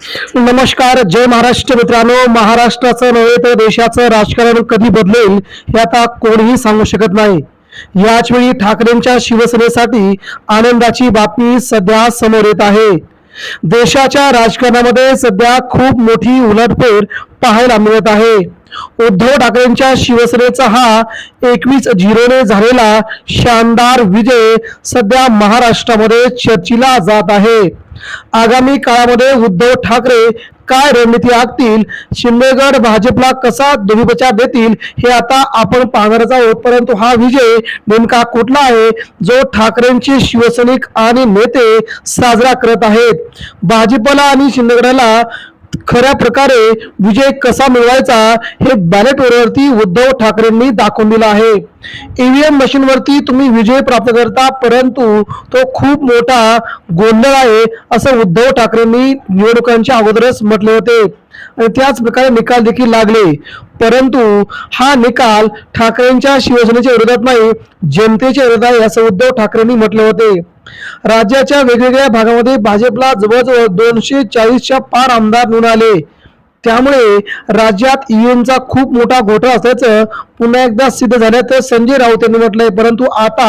नमस्कार जय महाराष्ट्र मित्रांनो. महाराष्ट्राचं नव्हे तर देशाचं राजकारण कधी बदलेल हे आता कोणीही सांगू शकत नाही. याच वेळी ठाकरेंच्या शिवसेनेसाठी आनंदाची बातमी सध्या समोर येत आहे. देशाच्या राजकारणामध्ये सध्या खूप मोठी उलटफेर पाहायला मिळत आहे. उद्धव ठाकरेंच्या शिवसेनेचा हा एकवीस झिरोने झालेला शानदार विजय सध्या महाराष्ट्रामध्ये चर्चिला जात आहे. आगामी काळामध्ये उद्धव ठाकरे काय रणनीती आखतील? शिंदेगड भाजपला कसा धोबीपचार देतील? हे आता आपण पाहणारच आहोत. परंतु हा विजय नेमका कुठला आहे? जो ठाकरेंचे शिवसैनिक आणि नेते साजरा करत आहेत. भाजपला आणि शिंदेगडाला खऱ्या प्रकारे विजय कसा मिळवायचा हे बॅलेट वरती उद्धव ठाकरेंनी दाखवून दिलं आहे. ईव्हीएम मशीन वरती तुम्ही विजय प्राप्त करता परंतु तो खूप मोठा गोंधळ आहे असं उद्धव ठाकरेंनी निवडणुकांच्या अगोदरच म्हटले होते. आणि त्याच प्रकारे निकाल देखील लागले. परंतु हा निकाल ठाकरेंच्या शिवसेनेच्या विरोधात नाही जनतेच्या विरोधात आहे असं उद्धव ठाकरेंनी म्हटले होते. राज्याच्या वेगवेगळ्या भागामध्ये भाजपला जवळजवळ दोनशे चाळीसच्या पार आमदार निवडून आले. त्यामुळे राज्यात ईएमचा खूप मोठा घोटाळा असल्याचं पुन्हा एकदा सिद्ध झाल्याचं संजय राऊत यांनी म्हटलंय. परंतु आता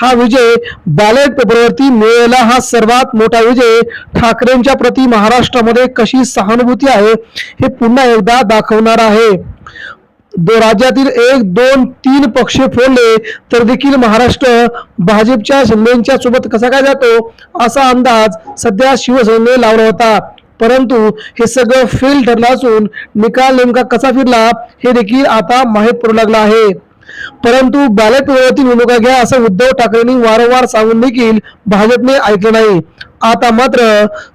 हा विजय बॅलेट पेपरवरती मिळालेला हा सर्वात मोठा विजय ठाकरेंच्या प्रती महाराष्ट्रामध्ये कशी सहानुभूती आहे हे पुन्हा एकदा दाखवणार आहे. दो राज्यातील एक दोन तीन पक्ष फोडले तर देखील महाराष्ट्र भाजपच्या शिंदेच्या सोबत कसा काय जातो असा अंदाज सध्या शिवसेनेने लावला होता. परंतु हे सगळं फेल ठरलं असून निकाल नेमका कसा फिरला हे देखील आता माहीत पडू लागला आहे. परंतु बॅलेट पेपरवरती निवडणुका घ्या असं उद्धव ठाकरेंनी वारंवार सांगून देखील भाजपने ऐकलं नाही. आता मात्र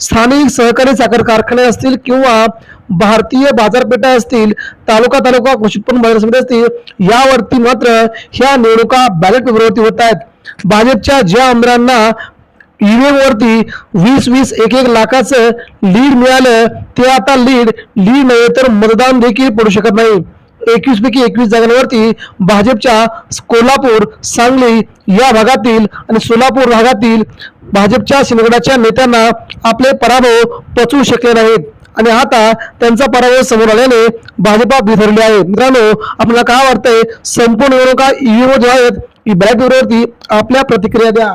स्थानिक सहकारी साखर कारखाने असतील किंवा भारतीय बाजारपेठा असतील तालुका तालुका कृषी उत्पन्न बाजार समिती असतील यावरती मात्र ह्या निवडणुका बॅलेट पेपरवरती होत आहेत. भाजपच्या ज्या आमदारांना ईव्हीएम वीस वीस एक एक लाखाचं लीड मिळालं ते आता लीड लीड नव्हे तर मतदान देखील पडू शकत नाही. एकवीस पैकी एकवीस जागांवरती भाजपच्या कोल्हापूर सांगली या भागातील आणि सोलापूर भागातील भाजपच्या शिंदगडाच्या नेत्यांना आपले पराभव पचवू शकले नाहीत. आणि आता त्यांचा पराभव समोर आल्याने भाजपा बिथरली आहे. मित्रांनो आपल्याला काय वाटतंय? संपूर्ण निवडणुका जे आहेत. बॅलेट आपल्या प्रतिक्रिया द्या.